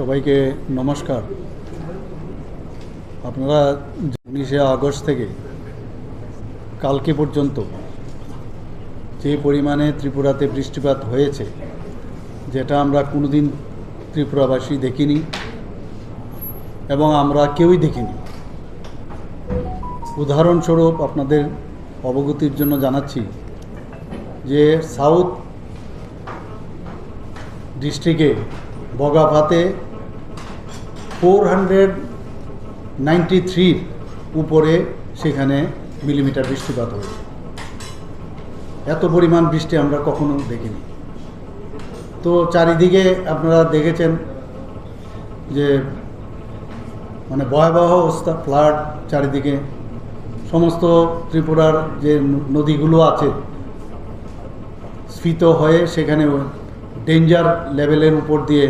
সবাইকে নমস্কার। আপনারা উনিশে আগস্ট থেকে কালকে পর্যন্ত যে পরিমাণে ত্রিপুরাতে বৃষ্টিপাত হয়েছে, যেটা আমরা কোনোদিন ত্রিপুরাবাসী দেখিনি এবং আমরা কেউই দেখিনি। উদাহরণস্বরূপ আপনাদের অবগতির জন্য জানাচ্ছি যে সাউথ ডিস্ট্রিক্টে বগাভাতে ফোর হান্ড্রেড থ্রির উপরে সেখানে মিলিমিটার বৃষ্টিপাত হয়েছে। এত পরিমাণ বৃষ্টি আমরা কখনো দেখিনি। তো চারিদিকে আপনারা দেখেছেন যে মানে ভয়াবহ অবস্থা, ফ্লাড চারিদিকে। সমস্ত ত্রিপুরার যে নদীগুলো আছে, স্ফীত হয়ে সেখানে ডেঞ্জার লেভেলের উপর দিয়ে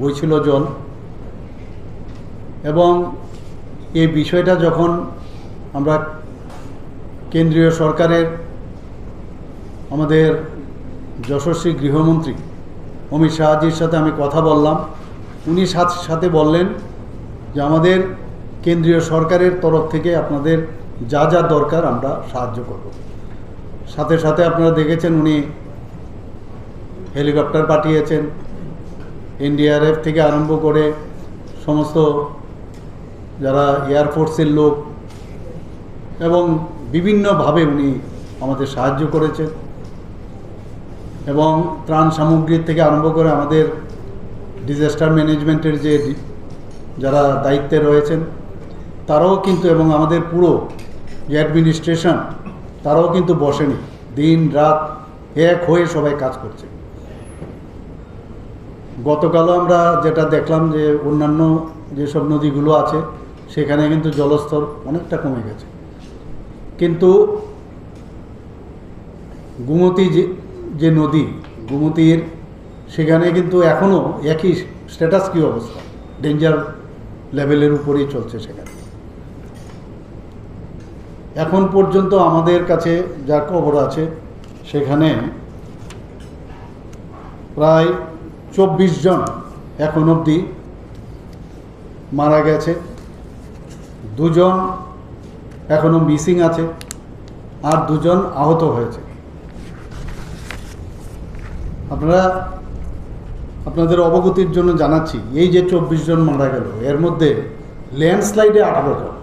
বইছিল জল। এবং এই বিষয়টা যখন আমরা কেন্দ্রীয় সরকারের আমাদের যশস্বী গৃহমন্ত্রী অমিত শাহজির সাথে আমি কথা বললাম, উনি সাথে সাথে বললেন যে আমাদের কেন্দ্রীয় সরকারের তরফ থেকে আপনাদের যা যা দরকার আমরা সাহায্য করব। সাথে সাথে আপনারা দেখেছেন উনি হেলিকপ্টার পাঠিয়েছেন, এনডিআরএফ থেকে আরম্ভ করে সমস্ত যারা এয়ারফোর্সের লোক এবং বিভিন্নভাবে উনি আমাদের সাহায্য করেছেন এবং ত্রাণ সামগ্রীর থেকে আরম্ভ করে আমাদের ডিজাস্টার ম্যানেজমেন্টের যে যারা দায়িত্বে রয়েছেন, তারাও কিন্তু এবং আমাদের পুরো যে অ্যাডমিনিস্ট্রেশন তারাও কিন্তু বসেনি। দিন, রাত এক হয়ে সবাই কাজ করছে। গতকালও আমরা যেটা দেখলাম যে অন্যান্য যেসব নদীগুলো আছে সেখানে কিন্তু জলস্তর অনেকটা কমে গেছে। কিন্তু গুমতি যে যে নদী, গুমতির সেখানে কিন্তু এখনও একই স্ট্যাটাস কী অবস্থা। ডেঞ্জার লেভেলের উপরেই চলছে সেখানে। এখন পর্যন্ত আমাদের কাছে যা খবর আছে, সেখানে প্রায় চব্বিশ জন এখন অবধি মারা গেছে। দুজন এখনও মিসিং আছে আর দুজন আহত হয়েছে। আপনারা, আপনাদের অবগতির জন্য জানাচ্ছি, এই যে চব্বিশ জন মারা গেল, এর মধ্যে ল্যান্ডস্লাইডে আঠারো জন।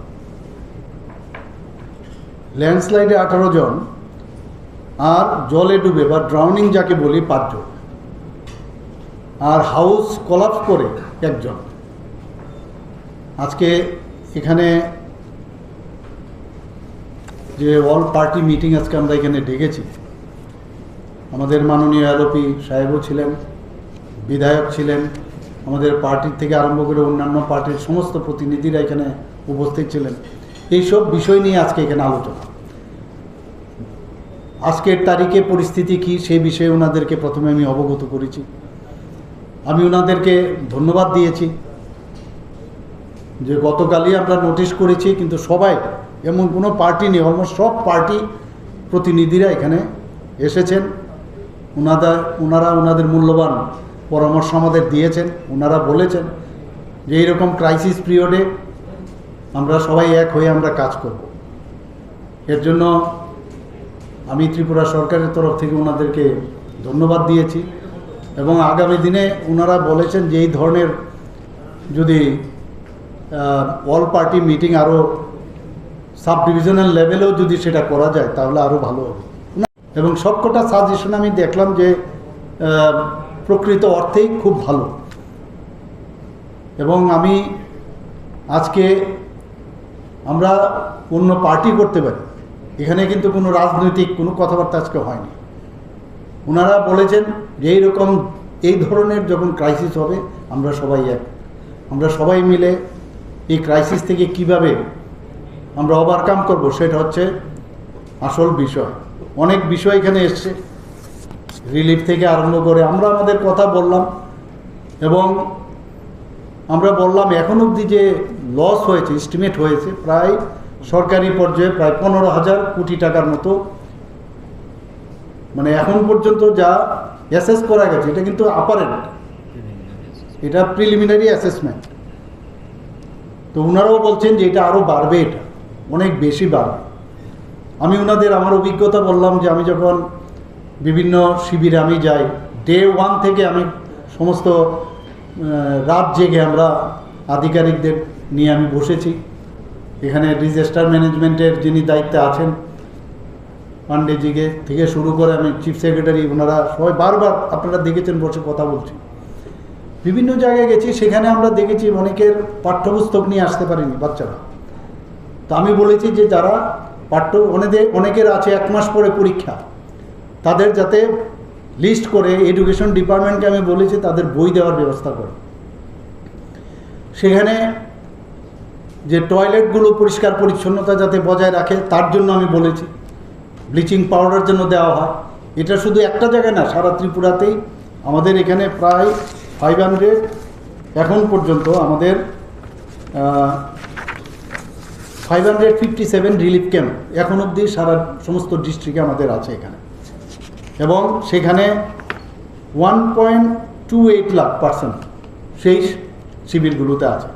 ল্যান্ডস্লাইডে আঠারো জন আর জলে ডুবে বা ড্রাউনিং যাকে বলি পাঁচজন। আর হাউস কলাপস করে একজন। আজকে এখানে যে অল পার্টি মিটিং আজকে আমরা এখানে ডেকেছি, আমাদের মাননীয় আরোপি সাহেবও ছিলেন, বিধায়ক ছিলেন, আমাদের পার্টির থেকে আরম্ভ করে অন্যান্য পার্টির সমস্ত প্রতিনিধিরা এখানে উপস্থিত ছিলেন। এইসব বিষয় নিয়ে আজকে এখানে আলোচনা। আজকের তারিখে পরিস্থিতি কি সেই বিষয়ে ওনাদেরকে প্রথমে আমি অবগত করেছি। আমি ওনাদেরকে ধন্যবাদ দিয়েছি। যে গতকালই আমরা নোটিশ করেছি, কিন্তু সবাই এমন কোনো পার্টি নেই অলমোস্ট সব পার্টি প্রতিনিধিরা এখানে এসেছেন। ওনারা ওনারা ওনাদের মূল্যবান পরামর্শ আমাদের দিয়েছেন, ওনারা বলেছেন যে এইরকম ক্রাইসিস পিরিয়ডে আমরা সবাই এক হয়ে আমরা কাজ করব। এর জন্য আমি ত্রিপুরা সরকারের তরফ থেকে ওনাদেরকে ধন্যবাদ দিয়েছি এবং আগামী দিনে ওনারা বলেছেন যে এই ধরনের যদি অল পার্টি মিটিং আরও সাব ডিভিশনাল লেভেলেও যদি সেটা করা যায়, তাহলে আরও ভালো হবে। এবং সবকটা সাজেশন আমি দেখলাম যে প্রকৃত অর্থেই খুব ভালো। এবং আমি আজকে আমরা অন্য পার্টি করতে পারি। এখানে কিন্তু কোনো রাজনৈতিক, কোনো কথাবার্তা আজকে হয়নি। ওনারা বলেছেন যে এইরকম এই ধরনের যখন ক্রাইসিস হবে, আমরা সবাই এক। আমরা সবাই মিলে এই ক্রাইসিস থেকে কীভাবে আমরা ওভারকাম করব সেটা হচ্ছে আসল বিষয়। অনেক বিষয় এখানে এসছে। রিলিফ থেকে আরম্ভ করে আমরা আমাদের কথা বললাম এবং আমরা বললাম এখন অবধি যে লস হয়েছে এস্টিমেট হয়েছে, প্রায় সরকারি পর্যায়ে প্রায় পনেরো হাজার কোটি টাকার মতো। মানে এখন পর্যন্ত যা অ্যাসেস করা গেছে, এটা কিন্তু আপারেন্ট এটা প্রিলিমিনারি অ্যাসেসমেন্ট তো ওনারাও বলছেন যে এটা আরও বাড়বে এটা, অনেক বেশি বাড়বে। আমি ওনাদের আমার অভিজ্ঞতা বললাম যে আমি যখন বিভিন্ন শিবিরে আমি যাই ডে ওয়ান থেকে আমি সমস্ত রাত জেগে আমরা আধিকারিকদের নিয়ে আমি বসেছি। এখানে ডিজাস্টার ম্যানেজমেন্টের যিনি দায়িত্বে আছেন পান্ডেজিকে থেকে শুরু করে আমি চিফ সেক্রেটারি ওনারা সবাই বারবার আপনারা দেখেছেন বসে কথা বলছি। বিভিন্ন জায়গায় গেছি, সেখানে আমরা দেখেছি অনেকের পাঠ্যপুস্তক নিয়ে আসতে পারেনি বাচ্চারা। তা আমি বলেছি যে যারা পাঠ্য অনেদের অনেকের আছে এক মাস পরে পরীক্ষা, তাদের যাতে লিস্ট করে এডুকেশন ডিপার্টমেন্টকে আমি বলেছি তাদের বই দেওয়ার ব্যবস্থা করে। সেখানে যে টয়লেটগুলো পরিষ্কার পরিচ্ছন্নতা যাতে বজায় রাখে, তার জন্য আমি বলেছি। ব্লিচিং পাউডার জন্য দেওয়া হয়। এটা শুধু একটা জায়গায় না, সারা ত্রিপুরাতেই আমাদের এখানে প্রায় ফাইভ হান্ড্রেড এখন পর্যন্ত আমাদের five hundred fifty seven relief camp এখন অবধি সারা সমস্ত ডিস্ট্রিক্টে আমাদের আছে এখানে। এবং সেখানে one point two eight lakh percent সেই শিবিরগুলোতে আছে।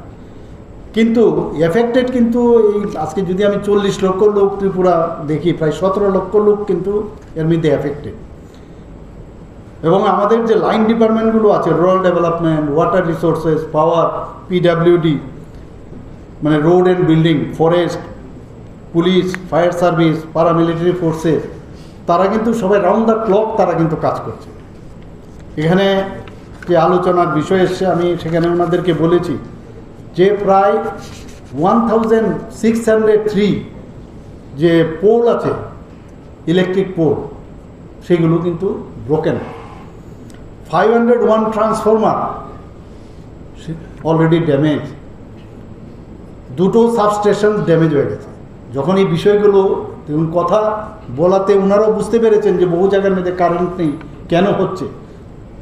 কিন্তু এফেক্টেড কিন্তু এই আজকে যদি আমি চল্লিশ লক্ষ লোক ত্রিপুরা দেখি, প্রায় সতেরো লক্ষ লোক কিন্তু এর মধ্যে এফেক্টেড এবং আমাদের যে লাইন ডিপার্টমেন্টগুলো আছে rural development water resources power PWD মানে road and building forest police fire service paramilitary forces তারা কিন্তু সবাই রাউন্ড দ্য ক্লক তারা কিন্তু কাজ করছে। এখানে যে আলোচনার বিষয় এসছে, আমি সেখানে ওনাদেরকে বলেছি যে প্রায় one thousand six hundred three যে পোল আছে ইলেকট্রিক পোল সেগুলো কিন্তু broken five hundred one transformer already damage দুটো সাবস্টেশন ড্যামেজ হয়ে গেছে। যখন এই বিষয়গুলো, দেখুন, কথা বলাতে ওনারাও বুঝতে পেরেছেন যে বহু জায়গার মধ্যে কারেন্ট নেই, কেন হচ্ছে?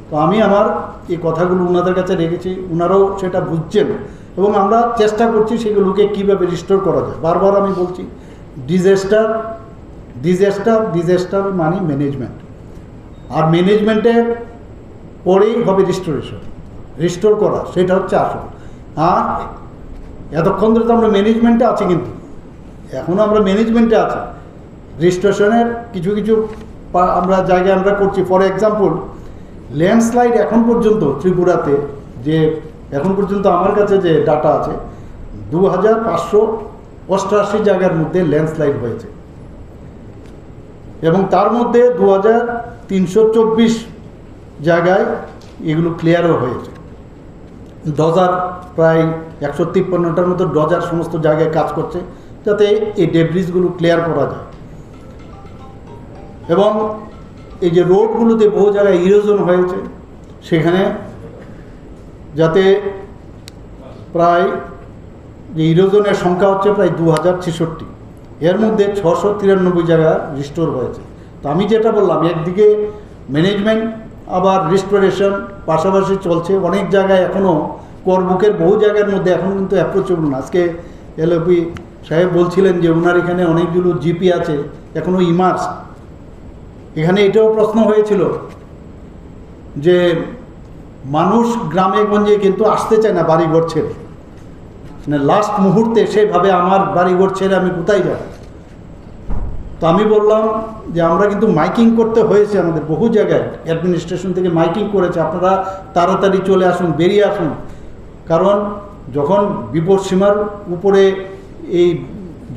তো আমি আমার এই কথাগুলো ওনাদের কাছে রেখেছি ওনারাও সেটা বুঝছেন। এবং আমরা চেষ্টা করছি সেগুলোকে কীভাবে রিস্টোর করা যায়। বারবার আমি বলছি ডিজাস্টার ডিজাস্টার ডিজাস্টার মানে ম্যানেজমেন্ট আর ম্যানেজমেন্টের পরেই হবে রিস্টোরেশন রিস্টোর করা, সেটা হচ্ছে আসল। আর এতক্ষণ ধরে তো আমরা ম্যানেজমেন্টে আছি কিন্তু। এখনও আমরা ম্যানেজমেন্টে আছি। রেজিস্ট্রেশনের কিছু কিছু আমরা জায়গায় আমরা করছি। ফর এক্সাম্পল ল্যান্ডস্লাইড এখন পর্যন্ত ত্রিপুরাতে যে, এখন পর্যন্ত আমার কাছে যে ডাটা আছে দু হাজার পাঁচশো অষ্টআশি জায়গার মধ্যে ল্যান্ডস্লাইড হয়েছে। এবং তার মধ্যে দু হাজার তিনশো চব্বিশ জায়গায় এগুলো ক্লিয়ারও হয়েছে। ডজার প্রায় একশো তিপ্পান্নটার মতো ডজার সমস্ত জায়গায় কাজ করছে, যাতে এই ডেব্রিজগুলো ক্লিয়ার করা যায়। এবং এই যে রোডগুলোতে বহু জায়গায় ইরোজন হয়েছে, সেখানে যাতে প্রায় যে ইরোজনের সংখ্যা হচ্ছে প্রায় দু হাজার ছেষট্টি। এর মধ্যে ছশো তিরানব্বই জায়গা রিস্টোর হয়েছে। তো আমি যেটা বললাম, একদিকে ম্যানেজমেন্ট আবার রিস্টোরেশন পাশাপাশি চলছে। অনেক জায়গায় এখনও করবুকের বহু জায়গার মধ্যে এখনও কিন্তু অ্যাপ্রোচেবল না। আজকে এলওপি সাহেব বলছিলেন যে ওনার এখানে অনেকগুলো জিপি আছে এখনও ইমার্স এখানে এটাও প্রশ্ন হয়েছিল যে মানুষ গ্রামে গঞ্জে কিন্তু আসতে চায় না বাড়িঘর ছেড়ে। মানে লাস্ট মুহূর্তে সেভাবে আমার বাড়িঘর ছেড়ে আমি কোথায় যাব? তো আমি বললাম যে আমরা কিন্তু মাইকিং করতে হয়েছে আমাদের বহু জায়গায়। অ্যাডমিনিস্ট্রেশন থেকে মাইকিং করেছে। আপনারা তাড়াতাড়ি চলে আসুন, বেরিয়ে আসুন। কারণ যখন বিপদ সীমার উপরে এই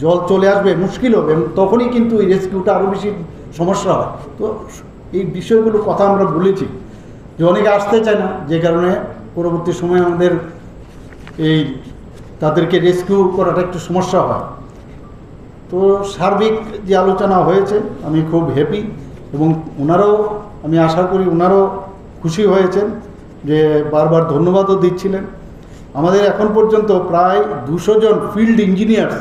জল চলে আসবে, মুশকিল হবে, তখনই কিন্তু এই রেস্কিউটা আরও বেশি সমস্যা হয়। তো এই বিষয়গুলো কথা আমরা বলেছি যে অনেকে আসতে চায় না, যে কারণে পরবর্তী সময়ে আমাদের এই তাদেরকে রেস্কিউ করাটা একটু সমস্যা হয়। তো সার্বিক যে আলোচনা হয়েছে, আমি খুব হ্যাপি এবং ওনারাও আমি আশা করি ওনারাও খুশি হয়েছেন যে বারবার ধন্যবাদও দিচ্ছিলেন। আমাদের এখন পর্যন্ত প্রায় দুশো জন ফিল্ড ইঞ্জিনিয়ার্স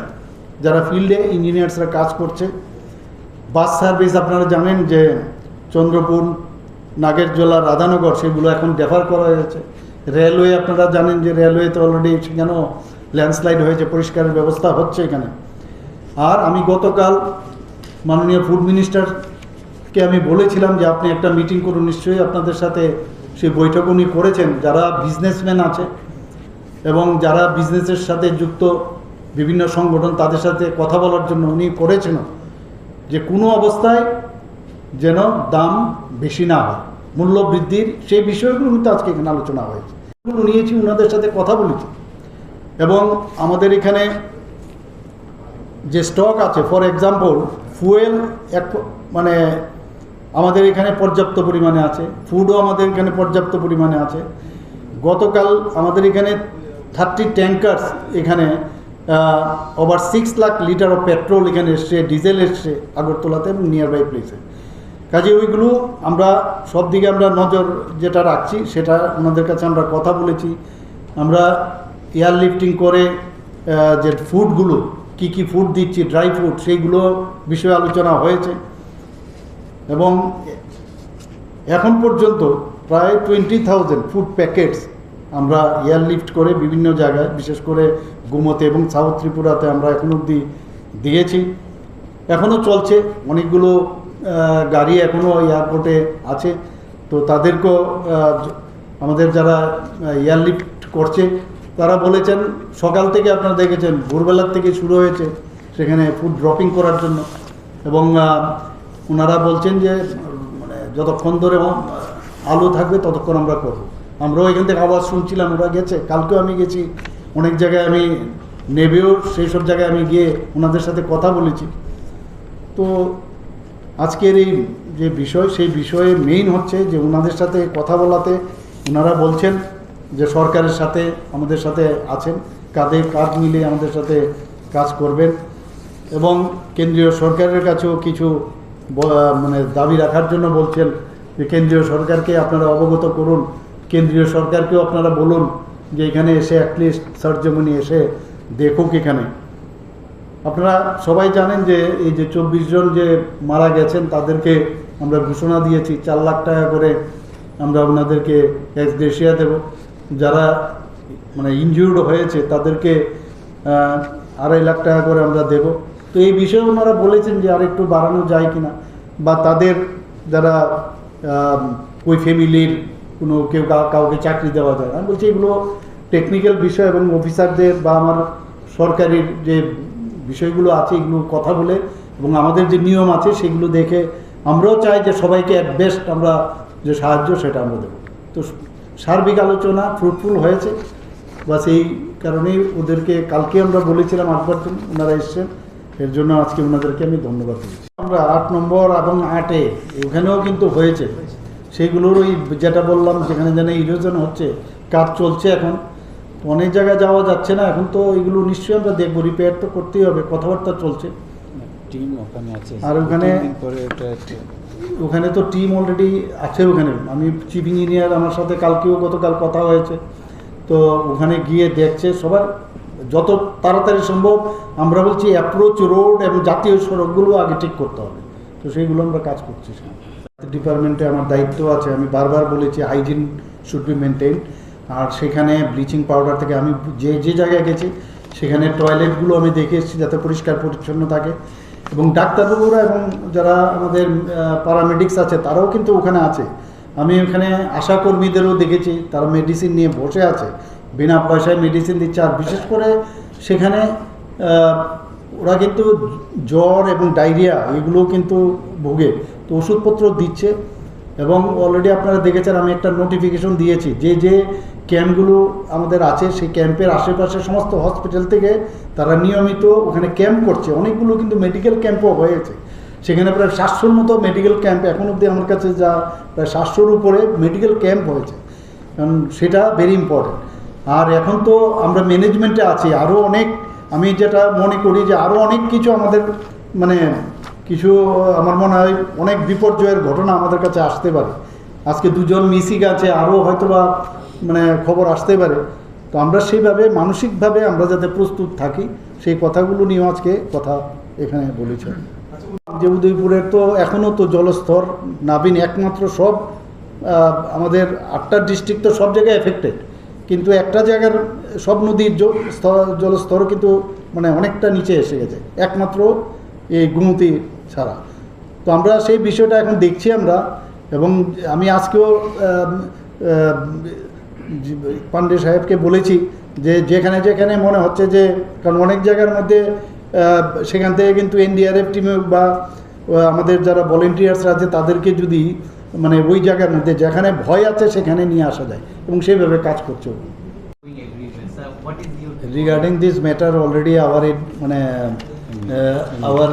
যারা ফিল্ডে ইঞ্জিনিয়ার্সরা কাজ করছে। বাস সার্ভিস আপনারা জানেন যে চন্দ্রপুর, নাগেরজোলা, রাধানগর, সেগুলো এখন ডেফার করা হয়েছে। রেলওয়ে আপনারা জানেন যে রেলওয়েতে অলরেডি সেখানেও ল্যান্ডস্লাইড হয়েছে, পরিষ্কারের ব্যবস্থা হচ্ছে এখানে। আর আমি গতকাল মাননীয় ফুড মিনিস্টারকে আমি বলেছিলাম যে আপনি একটা মিটিং করুন, নিশ্চয়ই আপনাদের সাথে সেই বৈঠক উনি করেছেন। যারা বিজনেসম্যান আছে এবং যারা বিজনেসের সাথে যুক্ত বিভিন্ন সংগঠন, তাদের সাথে কথা বলার জন্য উনি করেছেন যে কোনো অবস্থায় যেন দাম বেশি না হয় মূল্য বৃদ্ধির সেই বিষয়গুলো কিন্তু আজকে এখানে আলোচনা হয়েছে। নিয়েছি ওনাদের সাথে কথা বলেছি। এবং আমাদের এখানে যে স্টক আছে ফর এক্সাম্পল ফুয়েল এক মানে আমাদের এখানে পর্যাপ্ত পরিমাণে আছে ফুডও আমাদের এখানে পর্যাপ্ত পরিমাণে আছে। গতকাল আমাদের এখানে থার্টি ট্যাঙ্কার্স এখানে over six lakh litre of petrol এখানে এসছে ডিজেল এসছে আগরতলাতে, এবং নিয়ার বাই প্লেসে কাজে ওইগুলো আমরা, সব দিকে আমরা নজর যেটা রাখছি, সেটা ওনাদের কাছে আমরা কথা বলেছি। আমরা এয়ার লিফটিং করে যে ফুডগুলো কি কি ফুড দিচ্ছি ড্রাই ফ্রুট সেইগুলো বিষয়ে আলোচনা হয়েছে। এবং এখন পর্যন্ত প্রায় টোয়েন্টি থাউজেন্ড ফুড প্যাকেটস আমরা এয়ারলিফট করে বিভিন্ন জায়গায়, বিশেষ করে গুমতে এবং সাউথ ত্রিপুরাতে আমরা এখন অবধি দিয়েছি। এখনও চলছে, অনেকগুলো গাড়ি এখনও এয়ারপোর্টে আছে। তো তাদেরকেও আমাদের যারা এয়ারলিফট করছে তারা বলেছেন, সকাল থেকে আপনারা দেখেছেন, ভোরবেলার থেকে শুরু হয়েছে সেখানে ফুড ড্রপিং করার জন্য। এবং ওনারা বলছেন যে মানে যতক্ষণ ধরে আলো থাকবে ততক্ষণ আমরা করব। আমরাও এখান থেকে আওয়াজ শুনছিলাম, ওরা গেছে, কালকেও আমি গেছি। অনেক জায়গায় আমি নেবেও, সেই সব জায়গায় আমি গিয়ে ওনাদের সাথে কথা বলেছি। তো আজকের এই যে বিষয়, সেই বিষয়ে মেইন হচ্ছে যে ওনাদের সাথে কথা বলাতে ওনারা বলছেন যে সরকারের সাথে, আমাদের সাথে আছেন কাঁধে কাঁধ মিলে আমাদের সাথে কাজ করবেন এবং কেন্দ্রীয় সরকারের কাছেও কিছু মানে দাবি রাখার জন্য বলছেন যে কেন্দ্রীয় সরকারকে আপনারা অবগত করুন, কেন্দ্রীয় সরকারকেও আপনারা বলুন যে এখানে এসে অ্যাটলিস্ট সার্জমনি এসে দেখুক এখানে। আপনারা সবাই জানেন যে এই যে চব্বিশ জন যে মারা গেছেন, তাদেরকে আমরা ঘোষণা দিয়েছি, চার লাখ টাকা করে আমরা ওনাদেরকে এক্সগ্রেশিয়া দেব। যারা মানে ইনজিউর্ড হয়েছে, তাদেরকে আড়াই লাখ টাকা করে আমরা দেব। তো এই বিষয়ে ওনারা বলেছেন যে আর একটু বাড়ানো যায় কিনা, বা তাদের যারা ওই ফ্যামিলির কোনো কেউ কাউকে চাকরি দেওয়া যায়। আমি বলছি, এগুলো টেকনিক্যাল বিষয় এবং অফিসারদের বা আমার সরকারির যে বিষয়গুলো আছে, এগুলো কথা বলে এবং আমাদের যে নিয়ম আছে, সেগুলো দেখে আমরাও চাই যে সবাইকে বেস্ট আমরা যে সাহায্য, সেটা আমরা দেবো। তো সার্বিক আলোচনা ফ্রুটফুল হয়েছে। বা সেই কারণেই ওদেরকে কালকে আমরা বলেছিলাম জন্য ওনারা এসছেন। এর জন্য আজকে ওনাদেরকে আমি ধন্যবাদ দিচ্ছি। আমরা আট নম্বর এবং আটে ওখানেও কিন্তু হয়েছে। সেইগুলোর ওই যেটা বললাম যেখানে যেন ইরোজন হচ্ছে কাজ চলছে এখন। অনেক জায়গায় যাওয়া যাচ্ছে না এখন তো এগুলো নিশ্চয়ই আমরা দেখব রিপেয়ার তো করতেই হবে কথাবার্তা চলছে। টিম ওখানে আছে। আর ওখানে- ওখানে তো টিম অলরেডি আছে ওখানে। আমি চিফ ইঞ্জিনিয়ার আমার সাথে কালকেও গতকাল কথা হয়েছে। তো ওখানে গিয়ে দেখছে সবার, যত তাড়াতাড়ি সম্ভব আমরা বলছি অ্যাপ্রোচ রোড এবং জাতীয় সড়কগুলো আগে ঠিক করতে হবে। তো সেইগুলো আমরা কাজ করছি ডিপার্টমেন্টে আমার দায়িত্ব আছে। আমি বারবার বলেছি হাইজিন শুড বি মেনটেন আর সেখানে ব্লিচিং পাউডার থেকে আমি যে যে জায়গায় গেছি, সেখানে টয়লেটগুলো আমি দেখে এসেছি যাতে পরিষ্কার পরিচ্ছন্ন থাকে। এবং ডাক্তারবাবুরা এবং যারা আমাদের প্যারামেডিক্স আছে, তারাও কিন্তু ওখানে আছে। আমি ওখানে আশা কর্মীদেরও দেখেছি, তারা মেডিসিন নিয়ে বসে আছে। বিনা পয়সায় মেডিসিন দিচ্ছে। আর বিশেষ করে সেখানে ওরা কিন্তু জ্বর এবং ডায়রিয়া এগুলো কিন্তু ভোগে। তো ওষুধপত্র দিচ্ছে এবং অলরেডি আপনারা দেখেছেন, আমি একটা নোটিফিকেশন দিয়েছি। যে যে ক্যাম্পগুলো আমাদের আছে, সেই ক্যাম্পের আশেপাশে সমস্ত হসপিটাল থেকে তারা নিয়মিত ওখানে ক্যাম্প করছে। অনেকগুলো কিন্তু মেডিকেল ক্যাম্পও হয়েছে। সেখানে প্রায় সাতশোর মতো মেডিকেল ক্যাম্প এখন অবধি আমার কাছে যা প্রায় সাতশোর উপরে মেডিকেল ক্যাম্প হয়েছে। কারণ সেটা ভেরি ইম্পর্টেন্ট আর এখন তো আমরা ম্যানেজমেন্টে আছি। আরও অনেক, আমি যেটা মনে করি যে আরও অনেক কিছু আমাদের মানে কিছু, আমার মনে হয় অনেক বিপর্যয়ের ঘটনা আমাদের কাছে আসতে পারে। আজকে দুজন মিসিং আছে আরও হয়তো বা মানে খবর আসতে পারে। তো আমরা সেইভাবে, মানসিকভাবে আমরা যাতে প্রস্তুত থাকি, সেই কথাগুলো নিয়েও আজকে কথা এখানে বলেছি। যে উদয়পুরের তো এখনও তো জলস্তর, নাবিন একমাত্র সব আমাদের আটটা ডিস্ট্রিক্ট তো সব জায়গায় এফেক্টেড কিন্তু একটা জায়গার সব নদীর জলস্তর কিন্তু মানে অনেকটা নিচে এসে গেছে, একমাত্র এই গুমতি ছাড়া। তো আমরা সেই বিষয়টা এখন দেখছি আমরা, এবং আমি আজকেও পান্ডে সাহেবকে বলেছি যে যেখানে যেখানে মনে হচ্ছে যে, কারণ অনেক জায়গার মধ্যে সেখান থেকে কিন্তু এনডিআরএফ টিমে বা আমাদের যারা ভলেন্টিয়ার্স আছে তাদেরকে যদি মানে ওই জায়গার মধ্যে যেখানে ভয় আছে সেখানে নিয়ে আসা যায় এবং সেইভাবে কাজ করছে regarding this matter already our মানে our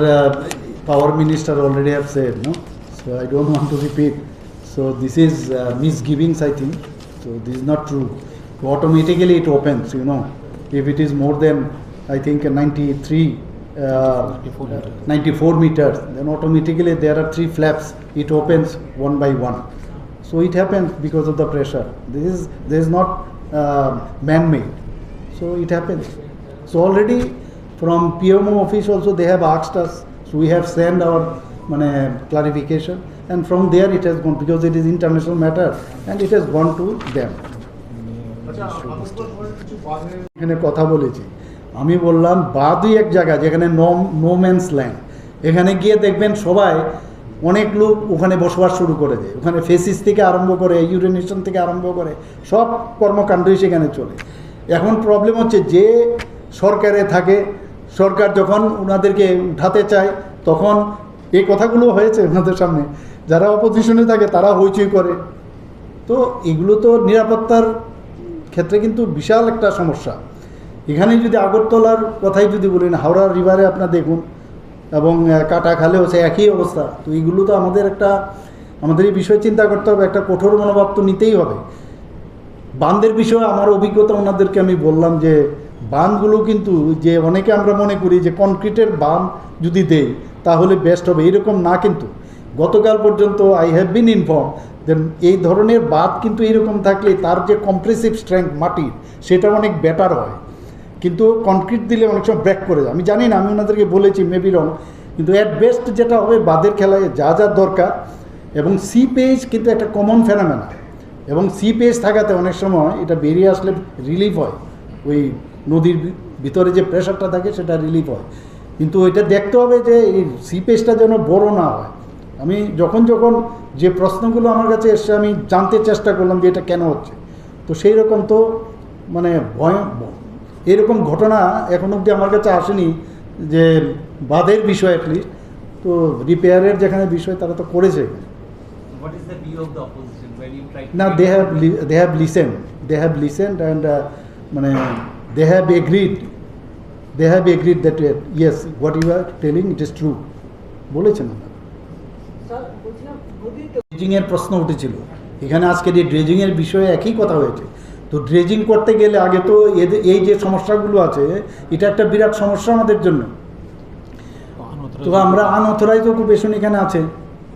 power minister already have said no so I don't want to repeat so this is misgivings I think so this is not true. Automatically it opens you know. If it is more than i think 93 uh, 94 meters. 94 meters then automatically there are three flaps. It opens one by one. So it happens because of the pressure. This is this is not uh, man made so it happens. So already from pmo office also they have asked us. So we have sent our clarification and from there it has gone, because it is international matter, and it has gone to them. এখানে কথা বলেছি। আমি বললাম, বাদই এক জায়গা, যেখানে no no man's land এখানে গিয়ে দেখবেন সবাই অনেক লোক ওখানে বসবাস শুরু করে দেয় ওখানে ফেসিস থেকে আরম্ভ করে ইউরেনেশন থেকে আরম্ভ করে, সব কর্মকাণ্ডই সেখানে চলে। এখন প্রবলেম হচ্ছে যে সরকারে থাকে, সরকার যখন ওনাদেরকে উঠাতে চায়, তখন এই কথাগুলো হয়েছে ওনাদের সামনে। যারা অপোজিশনে থাকে, তারা হইচই করে। তো এগুলো তো নিরাপত্তার ক্ষেত্রে কিন্তু বিশাল একটা সমস্যা। এখানে যদি আগরতলার কথাই যদি বলেন হাওড়া রিভারে আপনার দেখুন, এবং কাটা খালেও সে একই অবস্থা। তো এইগুলো তো আমাদের একটা, আমাদের এই বিষয়ে চিন্তা করতে হবে, একটা কঠোর মনোভাব তো নিতেই হবে। বাঁধের বিষয়ে আমার অভিজ্ঞতা ওনাদেরকে আমি বললাম যে, বাঁধগুলো কিন্তু যে অনেকে আমরা মনে করি যে কনক্রিটের বাঁধ যদি দেই তাহলে বেস্ট হবে। এরকম না কিন্তু। গতকাল পর্যন্ত I have been inform then এই ধরনের বাদ কিন্তু এরকম থাকলে তার যে কম্প্রেসিভ স্ট্রেংথ মাটির, সেটা অনেক বেটার হয়। কিন্তু কনক্রিট দিলে অনেক সময় ব্রেক করে যায়। আমি জানি না, আমি ওনাদেরকে বলেছি মেবি রং কিন্তু অ্যাট বেস্ট যেটা হবে, বাঁধের খেলায় যা যা দরকার, এবং সি পেজ কিন্তু একটা কমন ফেনামেনা এবং সি পেজ থাকাতে অনেক সময় এটা বেরিয়ে আসলে রিলিফ হয়। ওই নদীর ভিতরে যে প্রেশারটা থাকে, সেটা রিলিফ হয়। কিন্তু ওইটা দেখতে হবে যে এই সি পেজটা যেন বড় না হয়। আমি যখন যখন যে প্রশ্নগুলো আমার কাছে এসছে আমি জানতে চেষ্টা করলাম যে এটা কেন হচ্ছে। তো সেই রকম তো মানে ভয় এরকম ঘটনা এখন অবধি আমার কাছে আসেনি যে বাদের বিষয় অ্যাটলিস্ট তো রিপেয়ারের যেখানে বিষয় তারা তো করেছে। না they have they have listened they have listened and মানে they have agreed they have agreed that yes what you are telling it is true বলেছেন ড্রেজিংয়ের প্রশ্ন উঠেছিল। এখানে আজকের এই ড্রেজিংয়ের বিষয়ে একই কথা হয়েছে। তো ড্রেজিং করতে গেলে আগে তো এদের এই যে সমস্যাগুলো আছে এটা একটা বিরাট সমস্যা আমাদের জন্য। তো আমরা আনঅথরাইজ অকুপেশন এখানে আছে।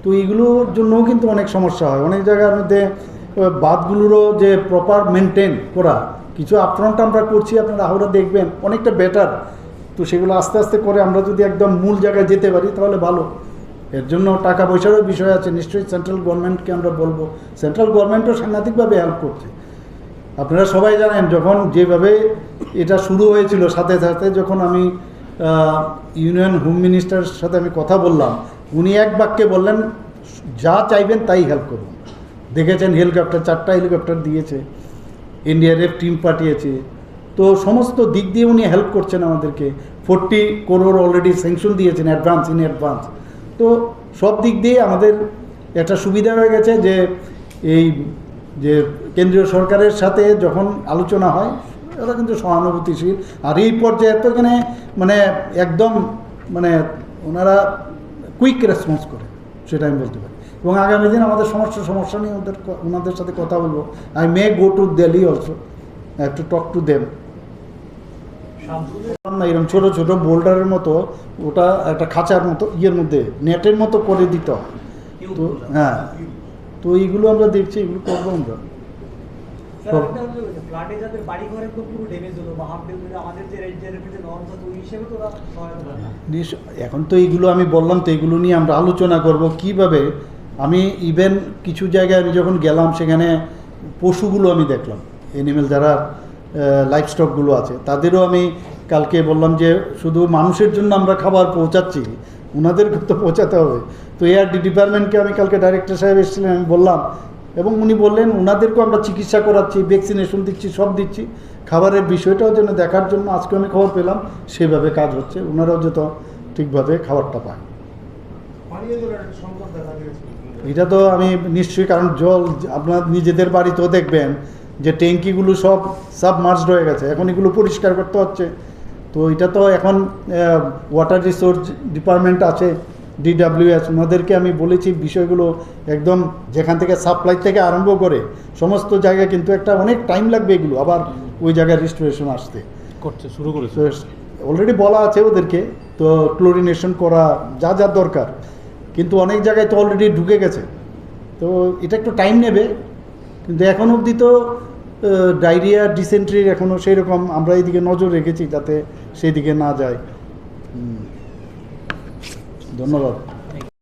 তো এইগুলোর জন্যও কিন্তু অনেক সমস্যা হয়। অনেক জায়গার মধ্যে বাদগুলোরও যে প্রপার মেনটেন করা কিছু আপফ্রন্ট আমরা করছি, আপনারা হাওড়া দেখবেন, অনেকটা বেটার তো সেগুলো আস্তে আস্তে করে আমরা যদি একদম মূল জায়গায় যেতে পারি, তাহলে ভালো। এর জন্য টাকা পয়সারও বিষয় আছে, নিশ্চয়ই সেন্ট্রাল গভর্নমেন্টকে আমরা বলব। সেন্ট্রাল গভর্নমেন্টও সাংঘাতিকভাবে হেল্প করছে। আপনারা সবাই জানেন, যখন যেভাবে এটা শুরু হয়েছিল, সাথে সাথে যখন আমি ইউনিয়ন হোম মিনিস্টারের সাথে আমি কথা বললাম, উনি এক বাক্যে বললেন, যা চাইবেন তাই হেল্প করুন। দেখেছেন হেলিকপ্টার চারটা হেলিকপ্টার দিয়েছে। এনডিআরএফ টিম পাঠিয়েছে। তো সমস্ত দিক দিয়ে উনি হেল্প করছেন আমাদেরকে। ফোরটি করোড় অলরেডি স্যাংশন দিয়েছেন অ্যাডভান্স ইন অ্যাডভান্স তো সব দিক দিয়ে আমাদের একটা সুবিধা হয়ে গেছে যে এই যে কেন্দ্রীয় সরকারের সাথে যখন আলোচনা হয়, ওরা কিন্তু সহানুভূতিশীল। আর এই পর্যায়ে তো এখানে মানে একদম মানে ওনারা কুইক রেসপন্স করে, সেটা আমি বলতে পারি। এবং আগামী দিন আমাদের সমস্যা সমস্যা নিয়ে ওদের ওনাদের সাথে কথা বলব। I may go to Delhi also to talk to them না এরকম ছোটো ছোটো বোল্ডারের মতো ওটা একটা খাঁচার মতো ইয়ের মধ্যে নেটের মতো করে দিতে হয়। তো হ্যাঁ। তো এইগুলো আমরা দেখছি এগুলো করব আমরা। এখন তো এইগুলো আমি বললাম তো এগুলো নিয়ে আমরা আলোচনা করব। কীভাবে আমি ইভেন কিছু জায়গায় আমি যখন গেলাম, সেখানে পশুগুলো আমি দেখলাম। এনিমেল যারা লাইফ স্টকগুলো আছে, তাদেরও আমি কালকে বললাম যে, শুধু মানুষের জন্য আমরা খাবার পৌঁছাচ্ছি ওনাদেরকে তো পৌঁছাতে হবে। তো এআরডি ডিপার্টমেন্টকে আমি কালকে ডাইরেক্টর সাহেব এসেছিলেন, আমি বললাম, এবং উনি বললেন ওনাদেরকেও আমরা চিকিৎসা করাচ্ছি ভ্যাকসিনেশন দিচ্ছি, সব দিচ্ছি। খাবারের বিষয়টাও যেন দেখার জন্য আজকে আমি খবর পেলাম, সেভাবে কাজ হচ্ছে। ওনারাও যত ঠিকভাবে খাবারটা পায়। এটা তো আমি নিশ্চয়ই কারণ জল আপনার নিজেদের বাড়িতেও দেখবেন যে ট্যাঙ্কিগুলো সব সাবমার্জড হয়ে গেছে। এখন এগুলো পরিষ্কার করতে হচ্ছে। তো এটা তো এখন ওয়াটার রিসোর্স ডিপার্টমেন্ট আছে ডিডাব্লিউএস ওনাদেরকে আমি বলেছি বিষয়গুলো একদম যেখান থেকে সাপ্লাই থেকে আরম্ভ করে সমস্ত জায়গায় কিন্তু একটা অনেক টাইম লাগবে এগুলো। আবার ওই জায়গায় রিস্টোরেশন আসতে। করছে শুরু করেছে। অলরেডি বলা আছে ওদেরকে তো ক্লোরিনেশন করা যা যা দরকার। কিন্তু অনেক জায়গায় তো অলরেডি ঢুকে গেছে। তো এটা একটু টাইম নেবে, কিন্তু এখন অবধি তো ডায়রিয়া ডিসেন্ট্রির এখনও সেই রকম আমরা এইদিকে নজর রেখেছি যাতে সেই দিকে না যায়। ধন্যবাদ।